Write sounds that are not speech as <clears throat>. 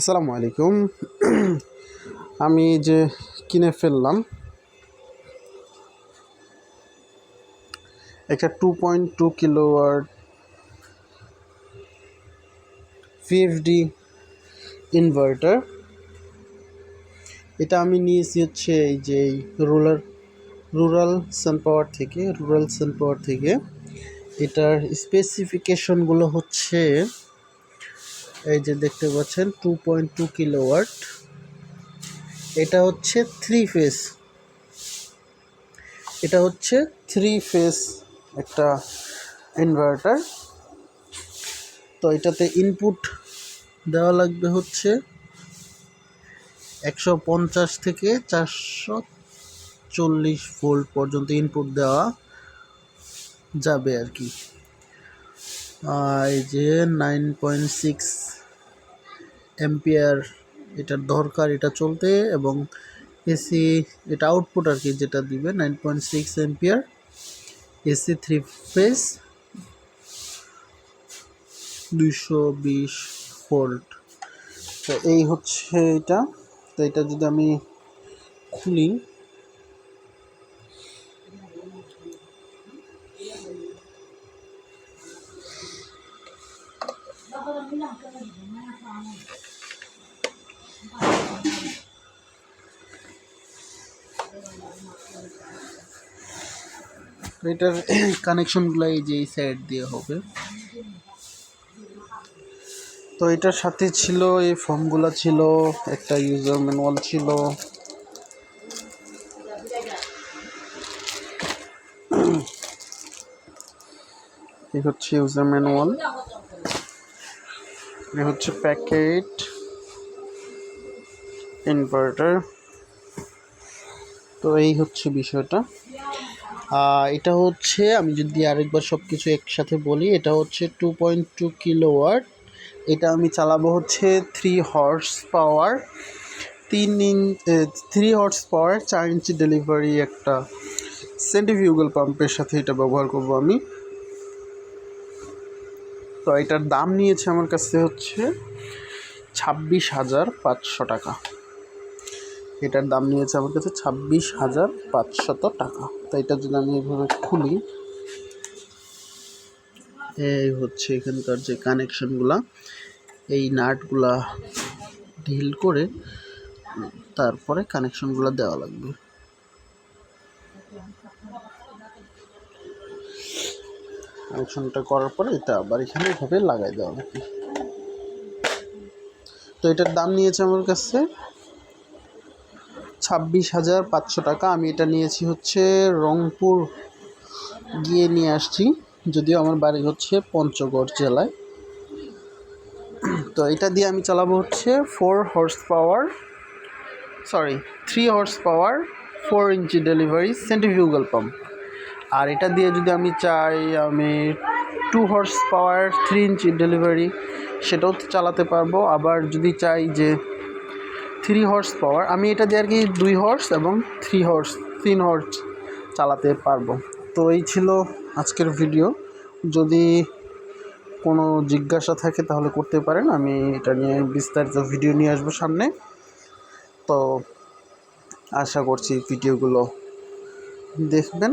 আসসালামু আলাইকুম। <clears throat> আমি যে কিনে ফেললাম একটা two point two kilowatt VFD inverter এটা আমি নিয়েছি হচ্ছে এই যে রুরাল রুরাল সান পাওয়ার থেকে রুরাল সান পাওয়ার থেকে। এটার স্পেসিফিকেশনগুলো হচ্ছে এই যে দেখতে পাচ্ছেন টু পয়েন্ট টু কিলোওয়াট এটা হচ্ছে থ্রি ফেস এটা হচ্ছে থ্রি ফেস একটা ইনভার্টার তো এটাতে ইনপুট দেওয়া লাগবে হচ্ছে একশো পঞ্চাশ থেকে চারশো চল্লিশ ভোল্ট পর্যন্ত ইনপুট দেওয়া যাবে আর কি। এই যে নাইন পয়েন্ট সিক্স এম্পিয়ার এটার দরকার, এটা চলতে এবং এসি এটা আউটপুট আর কি যেটা দিবে nine point six ampere AC three phase দুইশো বিশ ভোল্ট তো এই হচ্ছে এটা। তো এটা যদি আমি খুলি এটার কানেকশনগুলো এই যে এই সাইড দিয়ে হবে। তো এটার সাথে ছিল, এই ফর্মগুলো ছিল, একটা ইউজার ম্যানুয়াল ছিল। এই হচ্ছে ইউজার ম্যানুয়াল এই হচ্ছে প্যাকেট, ইনভার্টার। তো এই হচ্ছে বিষয়টা। এটা হচ্ছে, আমি যদি আরেকবার সব কিছু একসাথে বলি, এটা হচ্ছে টু পয়েন্ট টু কিলোওয়াট এটা আমি চালাবো হচ্ছে থ্রি হর্স পাওয়ার তিন ইঞ্চ থ্রি হর্স পাওয়ার চার ইঞ্চি ডেলিভারি একটা সেন্টিফিউগাল পাম্পের সাথে এটা ব্যবহার করব আমি। তো এটার দাম নিয়েছে আমার কাছে হচ্ছে ছাব্বিশ হাজার পাঁচশো টাকা। এটার দাম নিয়েছে আমার কাছে ছাব্বিশ হাজার পাঁচশত টাকা। তো এটা যদি আমি এভাবে খুলি, এই হচ্ছে এখানকার যে কানেকশনগুলা, এই নাটগুলা ঢিল করে তারপরে কানেকশনগুলো দেওয়া লাগবে। কানেকশনটা করার পরে এটা আবার এখানে এভাবে লাগাই দেওয়া লাগবে তো এটার দাম নিয়েছে আমার কাছে ছাব্বিশ হাজার পাঁচশো টাকা। আমি এটা নিয়েছি হচ্ছে রংপুর গিয়ে নিয়ে আসছি। যদিও আমার বাড়ি হচ্ছে পঞ্চগড় জেলায়। তো এটা দিয়ে আমি চালাবো হচ্ছে four horsepower sorry three horsepower four inch delivery centrifugal pump আর এটা দিয়ে যদি আমি চাই আমি two horsepower three inch delivery সেটাও চালাতে পারব। আবার যদি চাই যে থ্রি হর্স পাওয়ার আমি এটা দিয়ে আর কি দুই হর্স এবং থ্রি হর্স তিন হর্স চালাতে পারব। তো এই ছিল আজকের ভিডিও যদি কোনো জিজ্ঞাসা থাকে তাহলে করতে পারেন। আমি এটা নিয়ে বিস্তারিত ভিডিও নিয়ে আসব সামনে। তো আশা করছি ভিডিওগুলো দেখবেন।